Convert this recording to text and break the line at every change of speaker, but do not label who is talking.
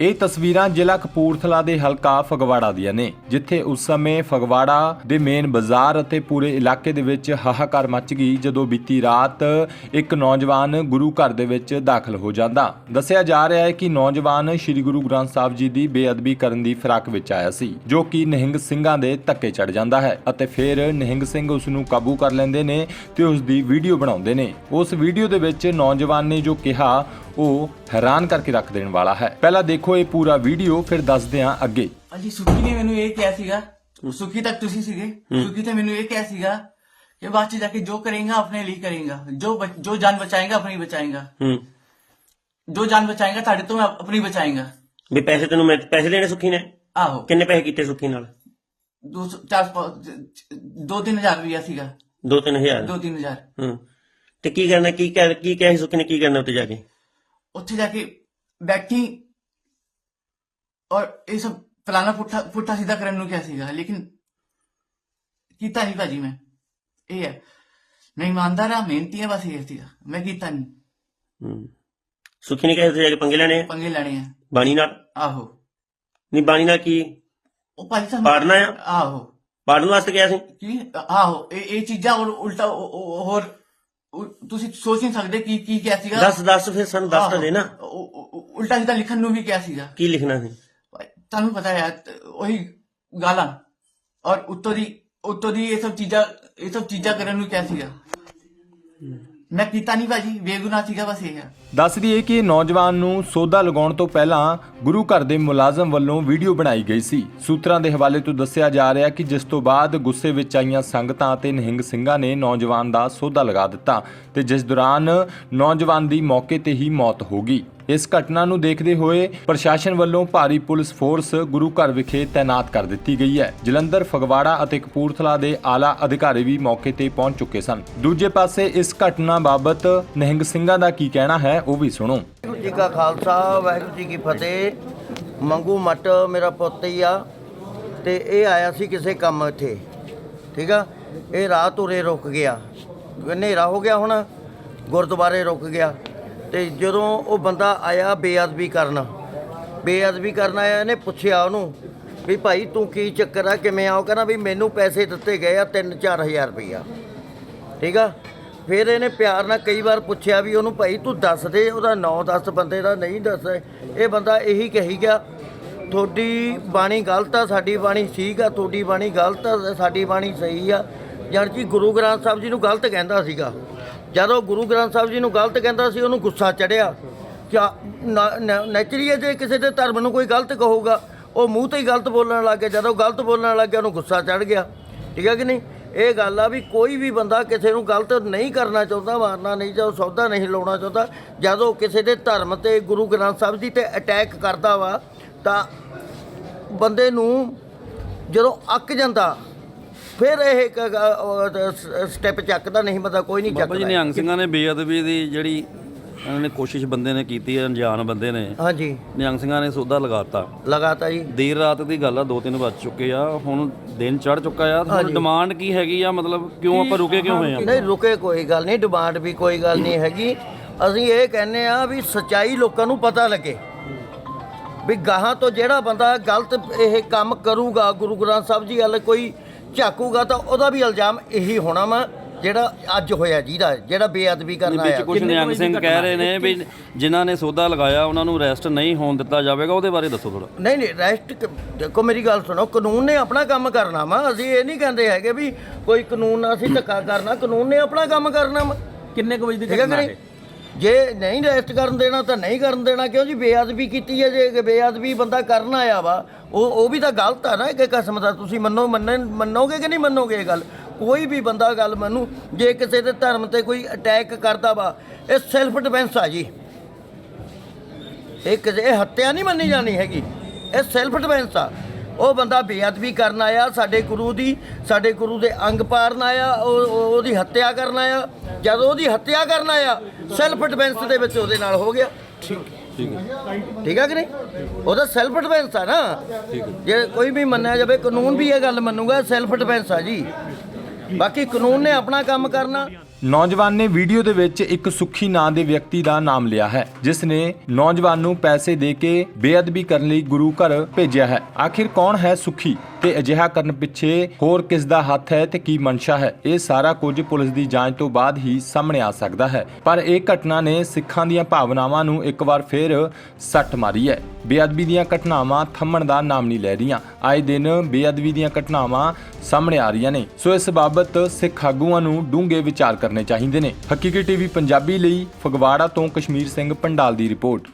ਇਹ ਤਸਵੀਰਾਂ ਜ਼ਿਲ੍ਹਾ ਕਪੂਰਥਲਾ ਦੇ ਹਲਕਾ ਫਗਵਾੜਾ ਦੀਆਂ ਨੇ, ਜਿੱਥੇ ਉਸ ਸਮੇਂ ਫਗਵਾੜਾ ਦੇ ਮੇਨ ਬਾਜ਼ਾਰ ਅਤੇ ਪੂਰੇ ਇਲਾਕੇ ਦੇ ਵਿੱਚ ਹਾਹਾਕਾਰ ਮਚ ਗਈ ਜਦੋਂ ਬੀਤੀ ਰਾਤ ਇੱਕ ਨੌਜਵਾਨ ਗੁਰੂ ਘਰ ਦੇ ਵਿੱਚ ਦਾਖਲ ਹੋ ਜਾਂਦਾ। ਦੱਸਿਆ ਜਾ ਰਿਹਾ ਹੈ ਕਿ ਨੌਜਵਾਨ ਸ੍ਰੀ ਗੁਰੂ ਗ੍ਰੰਥ ਸਾਹਿਬ ਜੀ ਦੀ ਬੇਅਦਬੀ ਕਰਨ ਦੀ ਫਿਰਾਕ ਵਿੱਚ ਆਇਆ ਸੀ, ਜੋ ਕਿ ਨਿਹੰਗ ਸਿੰਘਾਂ ਦੇ ਧੱਕੇ ਚੜ ਜਾਂਦਾ ਹੈ ਅਤੇ ਫਿਰ ਨਿਹੰਗ ਸਿੰਘ ਉਸ ਨੂੰ ਕਾਬੂ ਕਰ ਲੈਂਦੇ ਨੇ ਤੇ ਉਸ ਦੀ ਵੀਡੀਓ ਬਣਾਉਂਦੇ ਨੇ। ਉਸ ਵੀਡੀਓ ਦੇ ਵਿੱਚ ਨੌਜਵਾਨ ਨੇ ਜੋ ਕਿਹਾ ਉਹ ਹੈਰਾਨ ਕਰਕੇ ਰੱਖ ਦੇਣ ਵਾਲਾ ਹੈ। ਪਹਿਲਾਂ ਦੇਖੋ ਇਹ ਪੂਰਾ ਵੀਡੀਓ ਫਿਰ ਦੱਸਦੇ ਹਾਂ ਅੱਗੇ।
ਹਾਂਜੀ ਸੁਖੀ ਨੇ ਮੈਨੂੰ ਇਹ ਕਿਹਾ ਸੀਗਾ ਸੁਖੀ ਤੱਕ ਤੁਸੀਂ ਸੀਗੇ? ਸੁਖੀ ਤੇ ਮੈਨੂੰ ਇਹ ਕਿਹਾ ਸੀਗਾ ਕਿ ਬਾਅਦ ਚ ਜਾਕੇ ਜੋ ਕਰੇਗਾ ਆਪਣੇ ਲਈ ਕਰੇਗਾ। ਜੋ ਜੋ ਜਾਨ ਬਚਾਏਗਾ ਆਪਣੀ ਬਚਾਏਗਾ।
ਹੂੰ।
ਜੋ ਜਾਨ ਬਚਾਏਗਾ ਤੁਹਾਡੇ ਤੋਂ ਮੈਂ ਆਪਣੀ ਬਚਾਏਗਾ।
ਵੀ ਪੈਸੇ ਤੈਨੂੰ ਮੈਂ ਪੈਸੇ ਦੇਣੇ ਸੁੱਖੀ ਨੇ?
ਆਹੋ।
ਕਿੰਨੇ ਪੈਸੇ ਕੀਤੇ ਸੁੱਖੀ ਨਾਲ?
ਦੋ ਸੌ- ਚਾਰ ਸੌ- ਦੋ ਤਿੰਨ ਹਜ਼ਾਰ ਰੁਪਇਆ ਸੀਗਾ।
2-3000
ਦੋ ਤਿੰਨ ਹਜ਼ਾਰ।
ਹੂੰ। ਤੇ ਕੀ ਕਰਨਾ ਕੀ ਕੀ ਕਿਹਾ ਸੁੱਖੀ ਨੇ ਕੀ ਕਰਨਾ ਉੱਤੇ ਜਾ ਕੇ?
ਉੱਥੇ ਜਾ ਕੇ ਬੈਠੀ ਔਰ ਇਹ ਸਭ ਫਲਾਣਾ ਪੁੱਠਾ ਪੁੱਠਾ ਸਿੱਧਾ ਕਰਨ ਨੂੰ ਕਿਹਾ ਸੀਗਾ ਲੇਕਿਨ ਕੀਤਾ ਨਹੀਂ ਭਾਜੀ ਮੈਂ। ਇਹ ਹੈ। ਮੈਂ ਇਮਾਨਦਾਰ ਆ ਮਿਹਨਤੀ ਆ ਬਸ ਇਹ ਸੀਗਾ। ਮੈਂ ਕੀਤਾ ਨਹੀਂ।
ਸੁੱਖੀ ਨੇ ਕਿਹਾ ਜਾ ਕੇ ਪੰਗੇ ਲੈਣੇ ਆ?
ਪੰਗੇ ਲੈਣੇ ਆ।
ਬਾਣੀ ਨਾਲ?
ਆਹੋ।
ਨਹੀਂ ਬਾਣੀ ਨਾਲ ਕੀ?
ਉਹ ਭਾਜੀ ਸਾਨੂੰ
ਪਾੜਨਾ ਆ?
ਆਹੋ।
ਪਾੜਨ ਵਾਸਤੇ ਗਿਆ ਸੀ?
ਕੀ? ਆਹੋ। ਇਹ ਇਹ ਚੀਜ਼ਾਂ ਹੋਰ ਉਲਟਾ ਉਹ- ਉਹ- ਤੁਸੀਂ ਸੋਚ ਨਹੀਂ ਸਕਦੇ ਕੀ ਕੀ ਕਿਹਾ ਸੀਗਾ?
ਦੱਸ ਦੱਸ ਫਿਰ ਸਾਨੂੰ ਦੱਸ ਤਾਂ ਦੇ ਨਾ।
ਉ- ਉ- ਉ- ਉਲਟਾ ਸਿੱਧਾ ਲਿਖਣ ਨੂੰ ਵੀ ਕਿਹਾ ਸੀਗਾ।
ਕੀ ਲਿਖਣਾ ਸੀ?
ਤੁਹਾਨੂੰ ਪਤਾ ਹੈ ਤ- ਉਹੀ ਗਾਲਾਂ। ਔਰ ਉੱਤੋਂ ਦੀ ਉੱਤੋਂ ਦੀ ਇਹ ਸਭ ਚੀਜ਼ਾਂ ਇਹ ਸਭ ਚੀਜ਼ਾਂ ਕਰਨ ਨੂੰ ਕਿਹਾ ਸੀਗਾ। ਮੈਂ ਕੀਤਾ ਨਹੀਂ ਭਾਜੀ ਬੇਗੁਨਾਹ ਸੀਗਾ ਬਸ ਇਹ ਹੈ
ਦੱਸ ਦਈਏ ਕਿ ਨੌਜਵਾਨ ਨੂੰ ਸੌਦਾ ਲਗਾਉਣ ਤੋਂ ਪਹਿਲਾਂ ਗੁਰੂ ਘਰ ਦੇ ਮੁਲਾਜ਼ਮ ਵੱਲੋਂ ਵੀਡੀਓ ਬਣਾਈ ਗਈ ਸੀ। ਸੂਤਰਾਂ ਦੇ ਹਵਾਲੇ ਤੋਂ ਦੱਸਿਆ ਜਾ ਰਿਹਾ ਕਿ ਜਿਸ ਤੋਂ ਬਾਅਦ ਗੁੱਸੇ ਵਿੱਚ ਆਈਆਂ ਸੰਗਤਾਂ ਅਤੇ ਨਿਹੰਗ ਸਿੰਘਾਂ ਨੇ ਨੌਜਵਾਨ ਦਾ ਸੌਦਾ ਲਗਾ ਦਿੱਤਾ ਤੇ ਜਿਸ ਦੌਰਾਨ ਨੌਜਵਾਨ ਦੀ ਮੌਕੇ ਤੇ ਹੀ ਮੌਤ ਹੋ ਗਈ। ਇਸ ਘਟਨਾ ਨੂੰ ਦੇਖਦੇ ਹੋਏ ਪ੍ਰਸ਼ਾਸਨ ਵੱਲੋਂ ਭਾਰੀ ਪੁਲਿਸ ਫੋਰਸ ਗੁਰੂ ਘਰ ਵਿਖੇ ਤਾਇਨਾਤ ਕਰ ਦਿੱਤੀ ਗਈ ਹੈ। ਜਲੰਧਰ, ਫਗਵਾੜਾ ਅਤੇ ਕਪੂਰਥਲਾ ਦੇ ਆਲਾ ਅਧਿਕਾਰੀ ਵੀ ਮੌਕੇ ਤੇ ਪਹੁੰਚ ਚੁੱਕੇ ਸਨ। ਦੂਜੇ ਪਾਸੇ ਇਸ ਘਟਨਾ ਬਾਬਤ ਨਿਹੰਗ ਸਿੰਘਾਂ ਦਾ ਕੀ ਕਹਿਣਾ ਹੈ, ਉਹ ਵੀ ਸੁਣੋ।
ਵਾਹਿਗੁਰੂ ਜੀ ਕਾ ਖਾਲਸਾ, ਵਾਹਿਗੁਰੂ ਜੀ ਕੀ ਫਤਿਹ। ਮੰਗੂ ਮੱਟ ਮੇਰਾ ਪੁੱਤ ਹੀ ਆ ਤੇ ਇਹ ਆਇਆ ਸੀ ਕਿਸੇ ਕੰਮ ਇੱਥੇ, ਠੀਕ ਆ? ਇਹ ਰਾਤ ਉਰੇ ਰੁਕ ਗਿਆ। ਹਨੇਰਾ ਹੋ ਗਿਆ ਹੁਣ, ਗੁਰਦੁਆਰੇ ਰੁਕ ਗਿਆ। ਤੇ ਜਦੋਂ ਉਹ ਬੰਦਾ ਆਇਆ ਬੇਅਦਬੀ ਕਰਨ ਬੇਅਦਬੀ ਕਰਨ ਆਇਆ, ਇਹਨੇ ਪੁੱਛਿਆ ਉਹਨੂੰ ਵੀ ਭਾਈ ਤੂੰ ਕੀ ਚੱਕਰ ਆ, ਕਿਵੇਂ ਆ? ਉਹ ਕਹਿੰਦਾ ਵੀ ਮੈਨੂੰ ਪੈਸੇ ਦਿੱਤੇ ਗਏ ਆ 3-4000 ਰੁਪਈਆ। ਠੀਕ ਆ? ਫਿਰ ਇਹਨੇ ਪਿਆਰ ਨਾਲ ਕਈ ਵਾਰ ਪੁੱਛਿਆ ਵੀ ਉਹਨੂੰ, ਭਾਈ ਤੂੰ ਦੱਸ ਦੇ, ਉਹਦਾ ਨਾਂ ਦੱਸ, ਬੰਦੇ ਦਾ ਨਹੀਂ ਦੱਸ ਇਹ ਬੰਦਾ ਇਹੀ ਕਹੀ ਗਿਆ, ਤੁਹਾਡੀ ਬਾਣੀ ਗਲਤ ਆ, ਸਾਡੀ ਬਾਣੀ ਠੀਕ ਆ, ਤੁਹਾਡੀ ਬਾਣੀ ਗਲਤ ਆ, ਸਾਡੀ ਬਾਣੀ ਸਹੀ ਆ। ਜਾਣੀ ਕਿ ਗੁਰੂ ਗ੍ਰੰਥ ਸਾਹਿਬ ਜੀ ਨੂੰ ਗਲਤ ਕਹਿੰਦਾ ਸੀਗਾ। ਜਦੋਂ ਗੁਰੂ ਗ੍ਰੰਥ ਸਾਹਿਬ ਜੀ ਨੂੰ ਗਲਤ ਕਹਿੰਦਾ ਸੀ, ਉਹਨੂੰ ਗੁੱਸਾ ਚੜਿਆ। ਕਿਆ ਨੈਚੁਰਲੀ ਹੈ ਜੇ ਕਿਸੇ ਦੇ ਧਰਮ ਨੂੰ ਕੋਈ ਗਲਤ ਕਹੂਗਾ, ਉਹ ਮੂੰਹ ਤੇ ਹੀ ਗਲਤ ਬੋਲਣ ਲੱਗ ਗਿਆ। ਜਦੋਂ ਗਲਤ ਬੋਲਣ ਲੱਗ ਗਿਆ, ਉਹਨੂੰ ਗੁੱਸਾ ਚੜ ਗਿਆ। ਠੀਕ ਹੈ ਕਿ ਨਹੀਂ? ਇਹ ਗੱਲ ਆ ਵੀ ਕੋਈ ਵੀ ਬੰਦਾ ਕਿਸੇ ਨੂੰ ਗਲਤ ਨਹੀਂ ਕਰਨਾ ਚਾਹੁੰਦਾ, ਮਾਰਨਾ ਨਹੀਂ ਚਾਹੁੰਦਾ ਸੌਦਾ ਨਹੀਂ ਲਾਉਣਾ ਚਾਹੁੰਦਾ, ਜਦੋਂ ਕਿਸੇ ਦੇ ਧਰਮ ਤੇ ਗੁਰੂ ਗ੍ਰੰਥ ਸਾਹਿਬ ਜੀ ਤੇ ਅਟੈਕ ਕਰਦਾ ਵਾ, ਤਾਂ ਬੰਦੇ ਨੂੰ ਜਦੋਂ ਅੱਕ ਜਾਂਦਾ ਫਿਰ ਇਹ ਸਟੈਪ ਚੱਕਦਾ ਨਹੀਂ ਬੰਦਾ ਕੋਈ ਨਹੀਂ
ਬਾਬਾ ਜੀ
ਚੱਕਦਾ
ਨਿਹੰਗ ਸਿੰਘਾਂ ਨੇ ਬੇਅਦਬੀ ਦੀ ਜਿਹੜੀ ਇਹਨਾਂ ਨੇ ਕੋਸ਼ਿਸ਼ ਬੰਦੇ ਨੇ ਕੀਤੀ ਹੈ ਅਣਜਾਣ ਬੰਦੇ ਨੇ
ਹਾਂਜੀ।
ਨਿਹੰਗ ਸਿੰਘਾਂ ਨੇ ਸੌਦਾ ਲਗਾਤਾ।
ਲਗਾਤਾ ਜੀ।
ਦੇਰ ਰਾਤ ਦੀ ਗੱਲ ਆ ਦੋ ਤਿੰਨ ਵੱਜ ਚੁੱਕੇ ਆ ਹੁਣ ਦਿਨ ਚੜ ਚੁੱਕਾ ਆ ਹੁਣ ਡਿਮਾਂਡ ਕੀ ਹੈਗੀ ਆ ਮਤਲਬ ਕਿਉਂ ਆਪਾਂ ਰੁਕੇ ਕਿਉਂ ਹੋਏ ਆ?
ਨਹੀਂ ਰੁਕੇ ਕੋਈ ਗੱਲ ਨਹੀਂ ਡਿਮਾਂਡ ਵੀ ਕੋਈ ਗੱਲ ਨਹੀਂ ਹੈਗੀ। ਅਸੀਂ ਇਹ ਕਹਿੰਨੇ ਆ ਵੀ ਸਚਾਈ ਲੋਕਾਂ ਨੂੰ ਪਤਾ ਲੱਗੇ। ਵੀ ਗਾਹਾਂ ਤੋਂ ਜਿਹੜਾ ਬੰਦਾ ਗਲਤ ਇਹ ਕੰਮ ਕਰੂਗਾ ਗੁਰੂ ਗ੍ਰੰਥ ਸਾਹਿਬ ਜੀ ਵੱਲ ਕੋਈ ਝਾਕੂਗਾ ਤਾਂ ਉਹਦਾ ਵੀ ਇਲਜ਼ਾਮ ਇਹੀ ਹੋਣਾ ਵਾ ਜਿਹੜਾ ਅੱਜ ਹੋਇਆ ਜਿਹਦਾ ਜਿਹੜਾ ਬੇਅਦਬੀ ਕਰਨ
ਵਿੱਚ
ਆਇਆ।
ਕੁਝ ਨਿਹੰਗ ਸਿੰਘ ਕਹਿ ਰਹੇ ਨੇ ਵੀ ਜਿਨ੍ਹਾਂ ਨੇ ਸੌਦਾ ਲਗਾਇਆ ਉਹਨਾਂ ਨੂੰ ਅਰੈਸਟ ਨਹੀਂ ਹੋਣ ਦਿੱਤਾ ਜਾਵੇਗਾ ਉਹਦੇ ਬਾਰੇ ਦੱਸੋ ਥੋੜਾ
ਨਹੀਂ ਨਹੀਂ ਰੈਸਟ ਦੇਖੋ ਮੇਰੀ ਗੱਲ ਸੁਣੋ ਕਾਨੂੰਨ ਨੇ ਆਪਣਾ ਕੰਮ ਕਰਨਾ ਵਾ। ਅਸੀਂ ਇਹ ਨਹੀਂ ਕਹਿੰਦੇ ਹੈਗੇ ਵੀ ਕੋਈ ਕਾਨੂੰਨ ਨਾਲ ਅਸੀਂ ਧੱਕਾ ਕਰਨਾ ਕਾਨੂੰਨ ਨੇ ਆਪਣਾ ਕੰਮ ਕਰਨਾ ਵਾ।
ਕਿੰਨੇ ਕੁ ਵਜੇ ਦੀ
ਠੀਕ ਹੈ ਕਿ
ਘਟਨਾ
ਨਹੀਂ?
ਹੈ
ਜੇ ਨਹੀਂ ਰੈਸਟ ਕਰਨ ਦੇਣਾ ਤਾਂ ਨਹੀਂ ਕਰਨ ਦੇਣਾ ਕਿਉਂ ਜੀ ਬੇਅਦਬੀ ਕੀਤੀ ਹੈ ਜੇ ਬੇਅਦਬੀ ਬੰਦਾ ਕਰਨ ਆਇਆ ਵਾ ਉਹ ਉਹ ਵੀ ਤਾਂ ਗਲਤ ਆ ਨਾ ਇੱਕ ਕਿਸਮ ਦਾ। ਤੁਸੀਂ ਮੰਨੋ, ਮੰਨੇ, ਮੰਨੋਗੇ ਕਿ ਨਹੀਂ ਮੰਨੋਗੇ ਇਹ ਗੱਲ? ਕੋਈ ਵੀ ਬੰਦਾ ਗੱਲ ਮੰਨੂ, ਜੇ ਕਿਸੇ ਦੇ ਧਰਮ ਤੇ ਕੋਈ ਅਟੈਕ ਕਰਦਾ ਵਾ, ਇਹ ਸੈਲਫ ਡਿਫੈਂਸ ਆ ਜੀ। ਇਹ ਕਿਸੇ ਹੱਤਿਆ ਨਹੀਂ ਮੰਨੀ ਜਾਣੀ ਹੈਗੀ। ਇਹ ਸੈਲਫ ਡਿਫੈਂਸ ਆ। ਉਹ ਬੰਦਾ ਬੇਅਦਬੀ ਕਰਨ ਆਇਆ, ਸਾਡੇ ਗੁਰੂ ਦੀ, ਸਾਡੇ ਗੁਰੂ ਦੇ ਅੰਗ ਪਾੜਨ ਆਇਆ, ਉਹ ਉਹ- ਉਹਦੀ ਹੱਤਿਆ ਕਰਨ ਆਇਆ। ਜਦੋਂ ਉਹਦੀ ਹੱਤਿਆ ਕਰਨ ਆਇਆ ਸੈਲਫ ਡਿਫੈਂਸ ਦੇ ਵਿੱਚ ਉਹਦੇ ਨਾਲ ਹੋ ਗਿਆ। ਠੀਕ ਠੀਕ ਹੈ। ਕਿ ਨਹੀਂ? ਉਹਦਾ ਸੈਲਫ ਡਿਫੈਂਸ ਆ ਨਾ। ਜੇ ਕੋਈ ਵੀ ਮੰਨਿਆ ਜਾਵੇ ਕਾਨੂੰਨ ਵੀ ਇਹ ਗੱਲ ਮੰਨੂਗਾ ਸੈਲਫ ਡਿਫੈਂਸ ਆ ਜੀ। ਬਾਕੀ ਕਾਨੂੰਨ ਨੇ ਆਪਣਾ ਕੰਮ ਕਰਨਾ।
ਨੌਜਵਾਨ ਨੇ ਵੀਡੀਓ ਦੇ ਵਿੱਚ ਇੱਕ ਸੁਖੀ ਨਾਂ ਦੇ ਵਿਅਕਤੀ ਦਾ ਨਾਮ ਲਿਆ ਹੈ, ਜਿਸ ਨੇ ਨੌਜਵਾਨ ਨੂੰ ਪੈਸੇ ਦੇ ਕੇ ਬੇਅਦਬੀ ਕਰਨ ਲਈ ਗੁਰੂ ਘਰ ਭੇਜਿਆ ਹੈ। ਆਖਿਰ ਕੌਣ ਹੈ ਸੁਖੀ ਤੇ ਅਜਿਹਾ ਕਰਨ ਪਿੱਛੇ ਹੋਰ ਕਿਸ ਦਾ ਹੱਥ ਹੈ ਤੇ ਕੀ ਮਨਸ਼ਾ ਹੈ? ਇਹ ਸਾਰਾ ਕੁਝ ਪੁਲਿਸ ਦੀ ਜਾਂਚ ਤੋਂ ਬਾਅਦ ਹੀ ਸਾਹਮਣੇ ਆ ਸਕਦਾ ਹੈ। ਪਰ ਇਹ ਘਟਨਾ ਨੇ ਸਿੱਖਾਂ ਦੀਆਂ ਭਾਵਨਾਵਾਂ ਨੂੰ ਇੱਕ ਵਾਰ ਫੇਰ ਸੱਟ ਮਾਰੀ ਹੈ। ਬੇਅਦਬੀ ਦੀਆਂ ਘਟਨਾਵਾਂ ਥੰਮਣ ਦਾ ਨਾਮ ਨਹੀਂ ਲੈ ਰਹੀਆਂ। ਆਏ ਦਿਨ ਬੇਅਦਬੀ ਦੀਆਂ ਘਟਨਾਵਾਂ ਸਾਹਮਣੇ ਆ ਰਹੀਆਂ ਨੇ। ਸੋ ਇਸ ਬਾਬਤ ਸਿੱਖ ਆਗੂਆਂ ਨੂੰ ਡੂੰਘੇ ਵਿਚਾਰ ਕਰਨੇ ਚਾਹੀਦੇ ਨੇ। ਹਕੀਕੀ ਟੀਵੀ ਪੰਜਾਬੀ ਲਈ ਫਗਵਾੜਾ ਤੋਂ ਕਸ਼ਮੀਰ ਸਿੰਘ ਪੰਡਾਲ ਦੀ ਰਿਪੋਰਟ।